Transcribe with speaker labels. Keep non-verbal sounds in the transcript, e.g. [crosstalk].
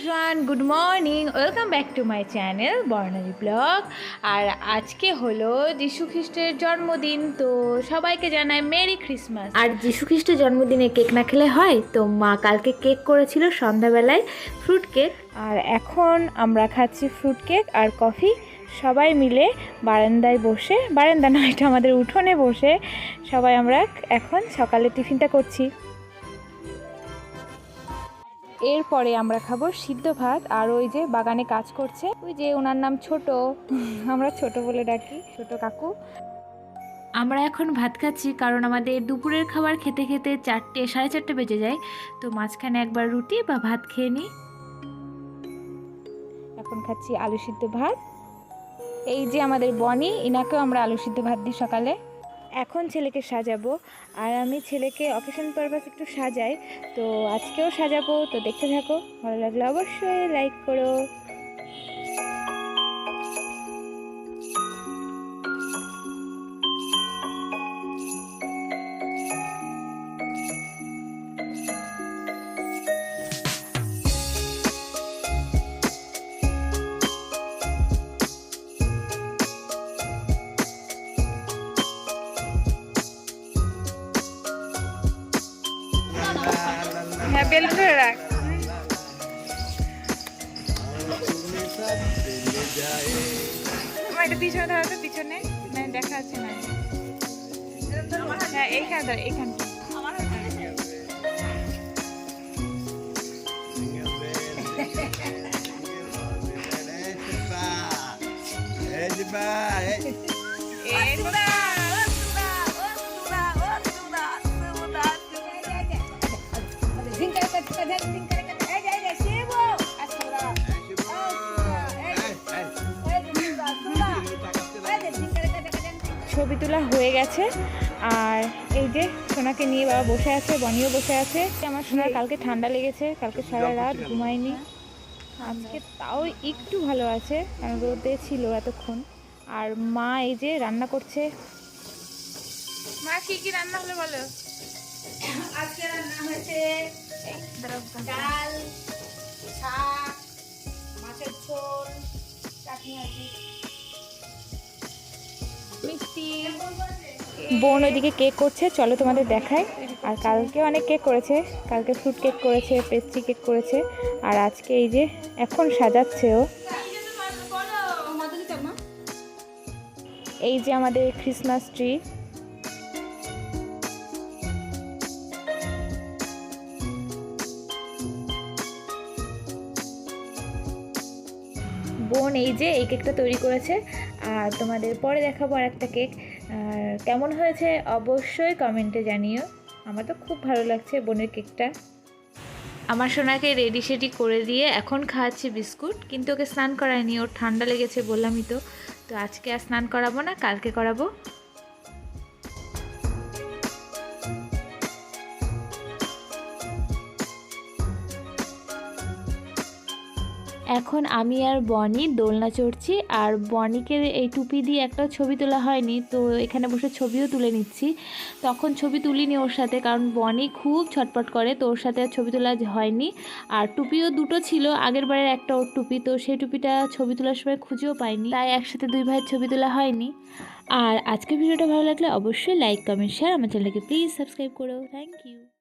Speaker 1: Everyone good morning welcome back to my channel Barnali blog আর আজকে হলো যীশু খ্রিস্টের জন্মদিন তো সবাইকে জানায় মেরি ক্রিসমাস
Speaker 2: আর যীশু খ্রিস্টের জন্মদিনে কেক না খেলে হয়? তো মা কালকে কেক করেছিল সন্ধ্যাবেলায় ফ্রুট কেক
Speaker 1: আর এখন আমরা খাচ্ছি ফ্রুট কেক আর কফি সবাই মিলে বারান্দায় বসে বারান্দা না এটা আমাদের উঠোনে বসে সবাই আমরা এখন সকালে টিফিনটা করছি। এরপরে আমরা খাব সিদ্ধ ভাত আর ওই যে বাগানে কাজ করছে। ওই যে ওনার নাম ছোট। [laughs] আমরা ছোট বলে ডাকি ছোট কাকু।
Speaker 2: আমরা এখন ভাত খাচ্ছি কারণ আমাদের দুপুরের খাবার খেতে খেতে চারটে সাড়ে চারটে বেজে যায়। তো মাঝখানে একবার রুটি বা ভাত খেয়ে নিই।
Speaker 1: এখন খাচ্ছি আলু সিদ্ধ ভাত। এই যে আমাদের বনি ইনাকেও আমরা আলু সিদ্ধ ভাত দিই সকালে। এখন ছেলেকে সাজাবো। আর আমি ছেলেকে অকেশন পারপাস একটু সাজাই। তো আজকেও সাজাবো। তো দেখতে থাকো। ভালো লাগলে অবশ্যই লাইক করো। হ্যাঁ ধরে রাখ। আমার এটা পিছনে ধরো তো পিছনে। না দেখা যাচ্ছে না। হ্যাঁ এইখানে ধর এইখানটা এই ছবি তোলা হয়ে গেছে। আর এই যে সোনাকে নিয়ে বাবা বসে আছে বনিও বসে আছে। আমার সোনার কালকে ঠান্ডা লেগেছে কালকে সারা রাত ঘুমায়নি। আজকে তাও একটু ভালো আছে কারণ রোদে ছিল এতক্ষণ। আর মা এই যে রান্না করছে। মা কি কি রান্না হলো বলো?
Speaker 3: আজকে রান্না হয়েছে
Speaker 1: বোন ওইদিকে কেক করছে, চলো তোমাদের দেখায় আর কালকে অনেক কেক করেছে, কালকে ফ্রুট কেক করেছে, পেস্ট্রি কেক করেছে। আর আজকে এই যে এখন সাজাচ্ছে ও। এই যে আমাদের ক্রিসমাস ট্রি বোন এই যে, এই কেকটা তৈরি করেছে। আর তোমাদের পরে দেখাবো আর একটা কেক। আর কেমন হয়েছে অবশ্যই কমেন্টে জানিও। আমার তো খুব ভালো লাগছে বোনের কেকটা।
Speaker 2: আমার সোনাকে রেডি সেডি করে দিয়ে এখন খাওয়াচ্ছি বিস্কুট, কিন্তু ওকে স্নান করায়নি, ওর ঠান্ডা লেগেছে বললামই তো। তো আজকে আর স্নান করাবো না, কালকে করাবো। এখন আমি আর বনি দোলনা চড়ছি, আর বনিকে এই টুপি দিয়ে একটা ছবি তোলা হয়নি, তো এখানে বসে ছবিও তুলে নিচ্ছি। তখন ছবি তুলিনি ওর সাথে, কারণ বনি খুব ছটপট করে, তো ওর সাথে আর ছবি তোলা হয়নি। আর টুপিও দুটো ছিল, আগের বারের একটা ওর টুপি, তো সেই টুপিটা ছবি তোলার সময় খুঁজেও পাইনি, তাই একসাথে দুই ভাইয়ের ছবি তোলা হয়নি। আর আজকের ভিডিওটা ভালো লাগলে অবশ্যই লাইক কমেন্ট শেয়ার আমার চ্যানেলকে প্লিজ সাবস্ক্রাইব করো। Thank you